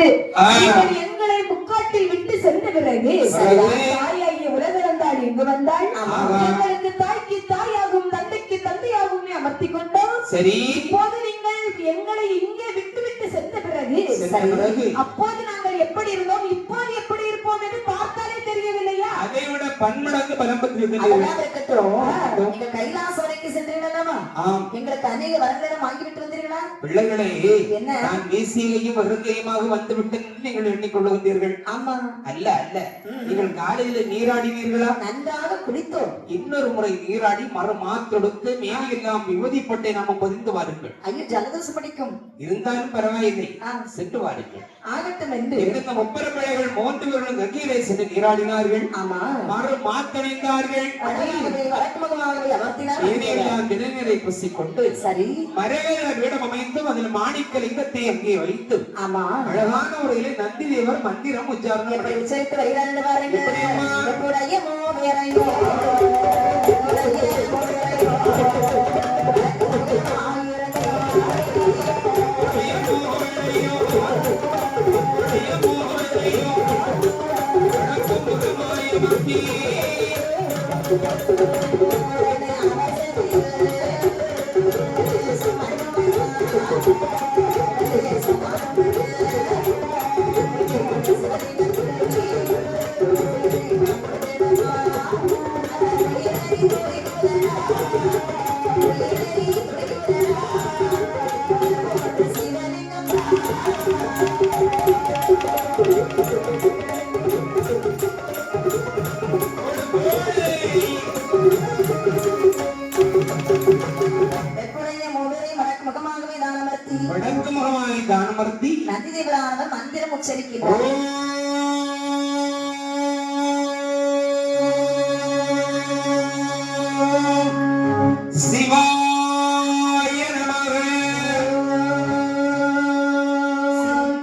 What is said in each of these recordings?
எங்களை முக்காட்டில் விட்டு சென்ற பிறகு? தாயாகிய உலகிழந்தாள் இங்கு வந்தாள். எங்களுக்கு தாய்க்கு தாயாகும் தந்தைக்கு தந்தையாகும் அமர்த்தி கொண்டோம். சரி. இப்போது நீங்கள் எங்களை இங்கே விட்டு விட்டு சென்ற பிறகு? அப்போது நாங்கள் எப்படி இருந்தோம்? இப்போது எப்படி இருப்போம் என்று பார்த்தாலே தெரியவில்லையா? அதை விட பன்மடங்கு பலம் பெற்றிருக்கிறீர்கள் அதெல்லாம் வரைக்கும் சென்றீர்கள் அல்லவா ஆம். எங்களுக்கு அநேக வரங்களும் வாங்கிவிட்டு வந்தீர்களா? பிள்ளைகளே என்ன? நான் வீசியையும் வந்துவிட்டேன் நீங்கள் ஆமா. அல்ல அல்ல. நீங்கள் காலையில நீராடினீர்களா? நன்றாக குளித்தோம். இன்னொரு முறை நீராடி மறு மாத்தொடுத்து மேலையெல்லாம் விபதிப்பட்டை நாம பதிந்து வாருங்கள். ஐயோ ஜலதோஷம் படிக்கும். இருந்தாலும் பரவாயில்லை. சென்று வாருங்கள். ஆகட்டும் என்று. இந்த முப்பர பிள்ளைகள் மூன்று பேர்களும் சென்று நீராடினார்கள். ஆமா. மறு மாத்தடைந்தார்கள் அழகாகவே வடக்கு திடநீரை பூசிக்கொண்டு சரி. மரவேல வீடம் அமைத்தும் அதில் மாணிக்க லிங்கத்தை அங்கே வைத்து ஆமா. அழகான முறையிலே நந்தி தேவர் மந்திரம் உச்சாரணம் எப்படி பண்ணி- உச்சரித்து வருகிறார் பாருங்க நந்தி தேவரானவர் மந்திரம் உச்சரிக்கின்றார். சிவாய நமக.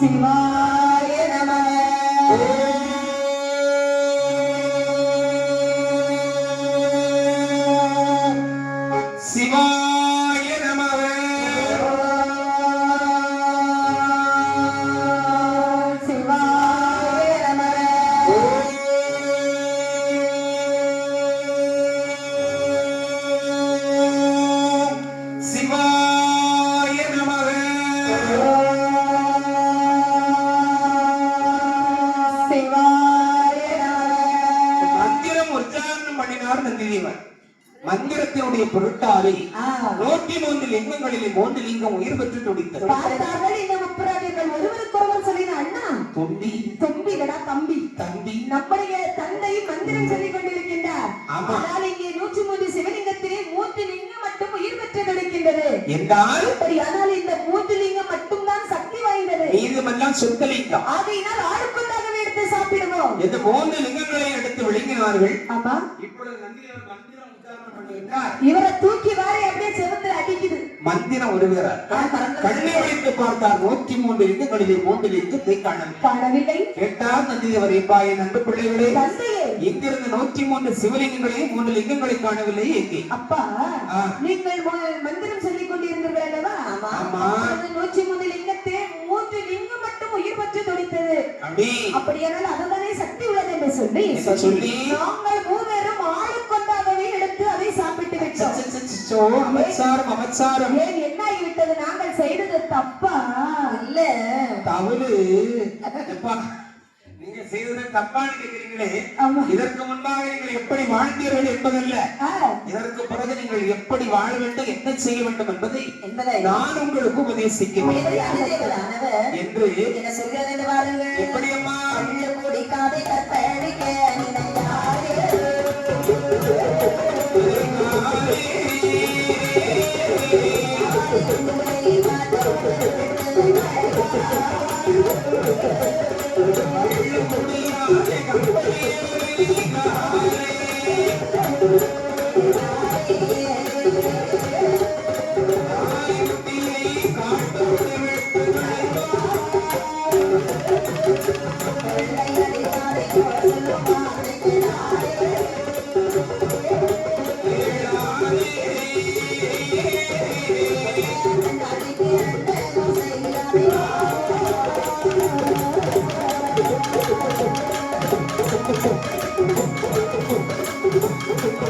சிவாய நூற்றி மூன்று லிங்கங்களிலே மூன்று லிங்கம் உயிர் பெற்று துடித்தது. பார்த்தார்கள் இந்த முப்பராஜர்கள். ஒருவருக்கொருவர் சொல்லின அண்ணா தொண்டி தம்பிடா தம்பி. தம்பி. நம்முடைய தந்தை மந்திரம் சொல்லிக் கொண்டிருக்கின்றார். ஆனால் இங்கே நூற்றி மூன்று சிவலிங்கத்திலே மூன்று லிங்கம் மட்டும் உயிர் பெற்று கிடைக்கின்றது என்றால் அப்படியானால் இந்த மூன்று லிங்கம் மட்டும்தான் சக்தி வாய்ந்தது. மீதமெல்லாம் சுத்தலிங்கம் ஆகையினால் சாப்பிடுவோம் இந்த மூன்று லிங்கங்களை எடுத்து விளங்கினார்கள்? ஆமா இப்பொழுது நந்திதேவர் மந்திரம் உச்சாரணம் பண்ணுகின்றார் இவரை தூக்கி வாரி அப்படியே செவத்துல அடிக்குது. மந்திரம் ஒருகிறார் கண்ணை வைத்து பார்த்தார். நூற்றி மூன்று லிங்கங்களிலே மூன்று லிங்கத்தை காணவில்லை கேட்டார் நந்திதேவர் எப்பாய நண்பு பிள்ளைகளே இங்கிருந்து நூற்றி மூன்று சிவலிங்கங்களையும் மூன்று லிங்கங்களை காணவில்லை எங்கே அப்பா. நீங்கள் மந்திரம் சொல்லிக் கொண்டிருந்தீர்கள் அல்லவா? ஆமா. நூற்றி மூன்று லிங்கத்தை மூன்று லிங்கம் மட்டும் உயிர் பெற்று துடித்தது அப்படி. அப்படியானால் என்று சொல்லி சொல்லி நாங்கள் மூவரும் எடுத்து அதை சாப்பிட்டு சச்சச்சச்சோ, அமச்சாரம் அமச்சாரம் ஏன் என்ன ஆகிவிட்டது நாங்கள் செய்தது தப்பா? இல்ல. தவறு. எப்பா நீங்க செய்தது தப்பான்னு கேட்கிறீங்களே ஆமா. இதற்கு முன்பாக நீங்கள் எப்படி வாழ்ந்தீர்கள் என்பதல்ல. இதற்கு பிறகு நீங்கள் எப்படி வாழ வேண்டும் என்ன செய்ய வேண்டும் என்பதை என்பதை நான் உங்களுக்கு உபதேசிக்கிறேன். என்று என்ன பாருங்கள் எப்படி அம்மா கள்ளு குடிக்காதே கற்பழிக்க நினையாதே.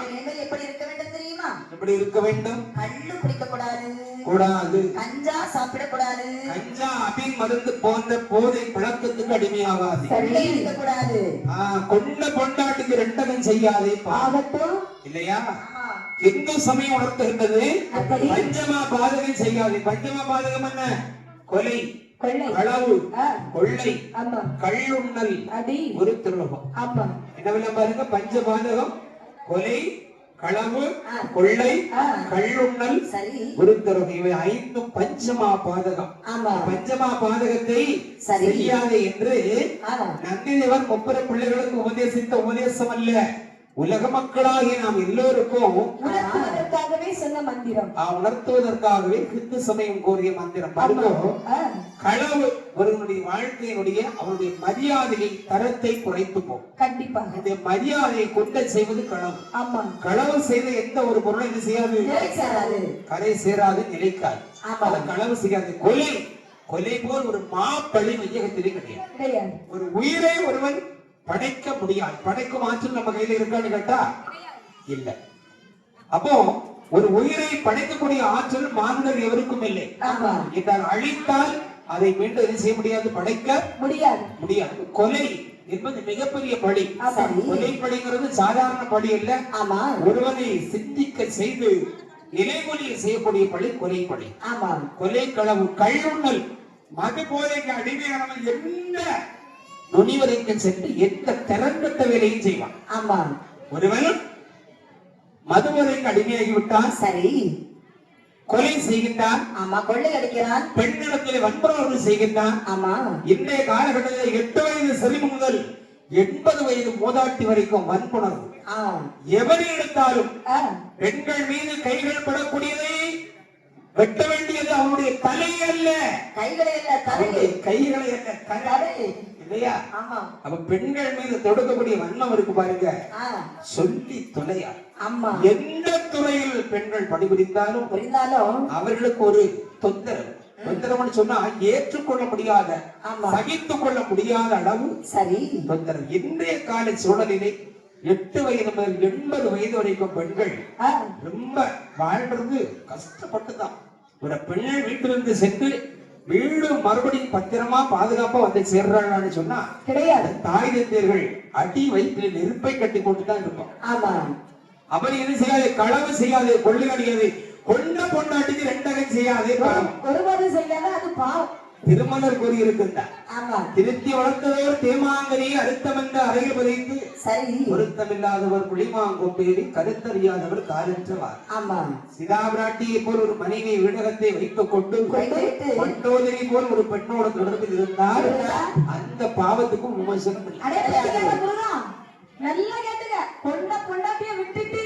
எப்படி இருக்க வேண்டும் தெரியுமா? எப்படி இருக்க வேண்டும்? கள்ளு குடிக்க கூடாது. கூடாது கஞ்சா சாப்பிடக்கூடாது. கஞ்சா அபின் மருந்து போன்ற போதை பழக்கத்துக்கு அடிமையாகாது. கள்ளு இருக்க கூடாது ஆ, கொண்ட பொண்டாட்டுக்கு ரெண்டகம் செய்யாதே பா. ஆகட்டும். இல்லையா? இந்து சமயம் உணர்த்துகின்றது பஞ்சமா பாதகம் செய்யாதே. பஞ்சமா பாதகம் என்ன? கொலை. களவு. கொள்ளை. அடி. ஒரு ஆமா. என்னவெல்லாம் பாருங்க? பஞ்சபாதகம் கொலை களவு. கொள்ளை. கள்ளுண்ணல் துரோகம் இவை ஐந்தும் பஞ்சமா பாதகம். ஆமா. பஞ்சமா பாதகத்தை. செய்யாதே என்று நந்திதேவர் முப்பர பிள்ளைகளுக்கு உபதேசித்த உபதேசம் அல்ல உலக மக்களாகிய நாம் எல்லோருக்கும் உணர்த்துவதற்காகவே சொன்ன மந்திரம். உணர்த்துவதற்காகவே கிறிஸ்து சமயம் கோரிய மந்திரம். களவு ஒருவனுடைய வாழ்க்கையினுடைய அவனுடைய மரியாதையை தரத்தை குறைத்து போகும் கண்டிப்பாக. அவனுடைய மரியாதையை கொண்ட செய்வது களவு. ஆமா. களவு செய்த எந்த ஒரு பொருளை இது செய்யாது? கரை சேராது நிலைக்காது. களவு செய்யாது. கொலை. கொலை போல் ஒரு மாப்பழி மையகத்திலே கிடையாது. கிடையாது. ஒரு உயிரை ஒருவன் படைக்க முடியாது. படைக்கும் ஆற்றல் நம்ம கையில இருக்கான்னு கேட்டா இல்ல. அப்போ ஒரு உயிரை படைக்கக்கூடிய ஆற்றல் மாந்தர் எவருக்கும் இல்லை. என்றால் அழித்தால் அதை மீண்டும் என்ன செய்ய முடியாது? படைக்க முடியாது. முடியாது. கொலை என்பது மிகப்பெரிய பழி. ஆமா. கொலை பழிங்கிறது சாதாரண பழி அல்ல. ஆமா. ஒருவனை சிந்திக்க செய்து நிலைமொழியை செய்யக்கூடிய பழி கொலை பழி. ஆமா. கொலை களவு கள்ளுண்ணல் மது போதைக்கு அடிமையானவன் எந்த நுனிவரைக்கும் சென்று எந்த திறன்கட்ட வேலையும் செய்வான். ஆமா. ஒருவன் மதுவரைக்கு அடிமையாகி விட்டான் சரி. கொலை செய்கின்றான். ஆமா கொள்ளை அடிக்கிறான். பெண்ணிடத்தில் வன்புறவு செய்கின்றான். ஆமா. இன்றைய காலகட்டத்தில் எட்டு வயது சிறுமி முதல் எண்பது வயது மூதாட்டி வரைக்கும் வன்புணர்வு. எவரை எடுத்தாலும் பெண்கள் மீது கைகள் படக்கூடியதை வெட்ட வேண்டியது அவனுடைய தலை அல்ல கைகளை அவனுடைய தலை கைகளை அல்ல தலை. இல்லையா? ஆமா அப்ப பெண்கள் மீது தொடுக்கக்கூடிய வன்மம் இருக்கு பாருங்க. சொல்லி துணையா ஆமா. எந்த துறையில் பெண்கள் பணிபுரிந்தாலும் புரிந்தாலும் அவர்களுக்கு ஒரு தொந்தரவு. தொந்தரவுன்னு சொன்னா ஏற்றுக்கொள்ள முடியாத ஆமா. சகித்துக் கொள்ள முடியாத அளவு சரி. தொந்தரவு. இன்றைய கால சூழலிலே எட்டு வயது முதல் எண்பது வயது வரைக்கும் பெண்கள் ரொம்ப வாழ்றது கஷ்டப்பட்டுதான். ஒரு பெண் வீட்டிலிருந்து சென்று வீடு மறுபடியும் பத்திரமா பாதுகாப்பா வந்து சேர்றாங்கன்னு சொன்னா கிடையாது. தாய் தந்தையர்கள் அடி வயிற்றில் நெருப்பை கட்டி கொண்டு தான் இருப்போம் ஆமா. அப்படி என்ன செய்யாதே? களவு செய்யாதே கொள்ளை அடிக்காதே கொண்ட பொண்டாட்டிக்கு ரெண்டகம் செய்யாதே ஒருவரும் செய்யாத அது பாவம். திருமலர் கூறியிருக்கின்றார் திருத்தி வளர்த்ததோர் தேமாங்கனி அறுத்தமென்ற அறையில் புதைத்து சரி. பொருத்தமில்லாதவர் புளிமாங்கொம்பேறி கருத்தறியாதவர் காலற்றவார் ஆமா சிதாபிராட்டியை போல் ஒரு மனைவி விடகத்தை வைத்துக் கொண்டு மண்டோதரி போல் ஒரு பெண்ணோட தொடர்பில் இருந்தால் அந்த பாவத்துக்கும் விமர்சனம் நல்லா கேட்டுக்க. பொண்ண பொண்டாட்டிய விட்டுட்டு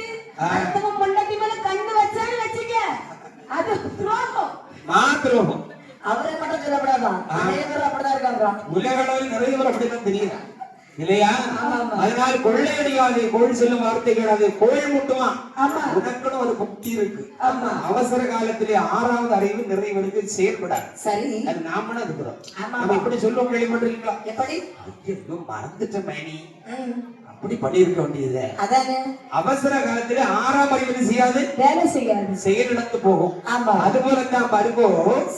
பொண்டாட்டி மேல கண்ணு வச்சான்னு அப்படிதான் இருக்காங்க உலக அளவில் நிறைய பேர் அப்படித்தான் தெரியுது இல்லையா. அதனால் கொள்ளையடிக்காது கோள் செல்லும் வார்த்தை கோள் முட்டுவான் ஆமா. உனக்குன்னு ஒரு புக்தி இருக்கு. ஆமா. அவசர காலத்திலே ஆறாவது அறிவு நிறைவருக்கு செயற்படாது. சரி. அது நாமளும் இருக்கிறோம். நம்ம இப்படி சொல்லுவோம் கேள்விப்பட்டிருக்கீங்களா? எப்படி? ஐயோ மறந்துட்ட மேனி ம், அப்படி பண்ணியிருக்க வேண்டியது அதானே? அவசர காலத்திலே ஆறாம் அறிவு செய்யாது? வேலை செய்யாது. செயலிழந்து போகும். ஆமா. அதுபோலத்தான் பாருங்கோ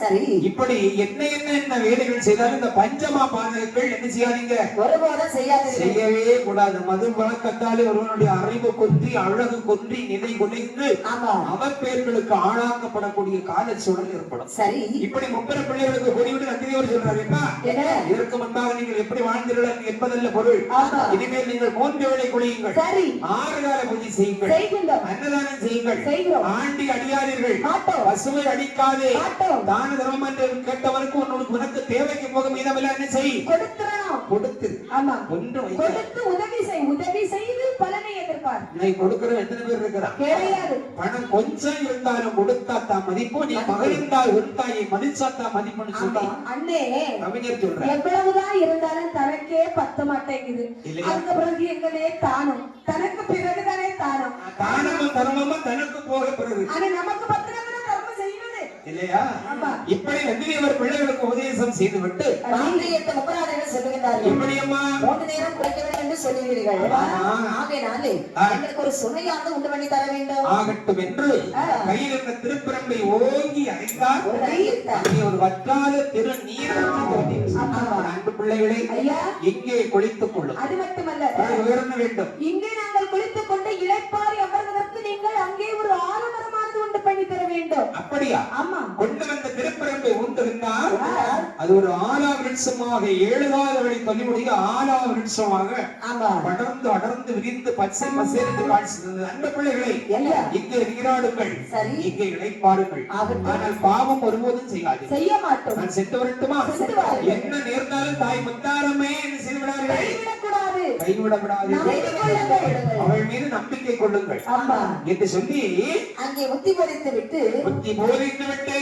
சரி. இப்படி என்ன என்ன என்ன வேலைகள் செய்தாலும் இந்த பஞ்சமா பாதகங்கள் என்ன செய்யாதீங்க? ஒருபோதும் செய்யவே கூடாது. மது பழக்கத்தாலே ஒருவனுடைய அறிவு கொன்றி அழகு கொன்றி நிலை குலைந்து ஆமா. அவப்பெயர்களுக்கு ஆளாக்கப்படக்கூடிய கால சூழல் ஏற்படும். சரி. இப்படி முப்பெரு பிள்ளைகளுக்கு கொடிவிட்டு நந்தியவர் சொல்றாரு. இதற்கு முன்பாக நீங்கள் எப்படி வாழ்ந்தீர்கள் என்பதல்ல பொருள். இனிமேல் நீங்கள் மூன்று வேளை குளியுங்கள். சரி. ஆறு கால பூஜை செய்யுங்கள். அன்னதானம் செய்யுங்கள். ஆண்டி அடியாதீர்கள். பசுவை அடிக்காதே. தான தர்மம் என்று கேட்டவனுக்கு உன்னோட உனக்கு தேவைக்கு போக மீதமில்ல என்ன செய்? கொடுத்துறோம் கொடுத்து. ஆமா. கொடுத்து உதவி செய். உதவி செய்து பலனை எதிர்பார். நீ கொடுக்கிற எத்தனை பேர் இருக்கிறான்? கிடையாது. பணம் கொஞ்சம் இருந்தாலும் கொடுத்தா தான் மதிப்பு. நீ மகிழ்ந்தால் உண்டாயை மதிச்சா தான் மதிப்புன்னு சொல்லி. அண்ணே. கவிஞர் சொல்ற எவ்வளவுதான் இருந்தாலும் தனக்கே பத்த மாட்டேங்குது? அதுக்கு பிறகு எங்களே தானும். தனக்கு பிறகுதானே தானும். தானமும் தர்மமும் தனக்கு போக பிறகு. அது நமக்கு செய்வது இல்லையா. இப்படி நந்தினியவர் பிள்ளைகளுக்கு உபதேசம் செய்துவிட்டு எட்டு முப்பதாயிரம் சொல்லுகிறார்கள் எப்படி அம்மா மூன்று நேரம் குறைக்க வேண்டும் என்று சொல்லுவீர்கள் ஆமா. ஆகையினாலே. எங்களுக்கு ஒரு சுமையானது உண்டு பண்ணி தர வேண்டும். ஆகட்டும் என்று கையில் இருந்த திருப்பிரம்பை ஓங்கி அடைந்தார் ஒரு வற்றாத திரு நீர். அன்பு பிள்ளைகளை ஐயா. இங்கே குளித்துக் கொள்ளும் அது மட்டுமல்ல. உயர்ந்த வேண்டும். இங்கே நாங்கள் குளித்துக் கொண்டு இளைப்பாரி அமர்வதற்கு நீங்கள் அங்கே ஒரு ஆலமரமானது உண்டு பண்ணி தர வேண்டும். அப்படியா? ஆமா. கொண்டு வந்த திருப்பிரம்பை ஊன்றிருந்தார் அது ஒரு ஆலா விருட்சமாக ஏழுகாத வழி சொல்லி முடிய ஆலா விருட்சமாக ஆமா. படர்ந்து அடர்ந்து விரிந்து பச்சை பசேர்ந்து காட்சி தந்தது. அன்பு பிள்ளைகளை என்ன? இங்கே நீராடுங்கள் சரி. இங்கே இழைப்பாருங்கள். ஆனால் பாவம் ஒருபோதும் செய்யாது செய்ய மாட்டோம். நான் சென்று வரட்டுமா. என்ன நேர்ந்தாலும் தாய் முத்தாரமே என்று செய்து விடாதீர்கள் கைவிடக்கூடாது. கைவிட விடாதீர்கள் நம்பிக்கை கொள்ளுங்கள். அவள் மீது நம்பிக்கை கொள்ளுங்கள். ஆமா. என்று சொல்லி அங்கே பறித்து விட்டு புத்தி போதித்து விட்டு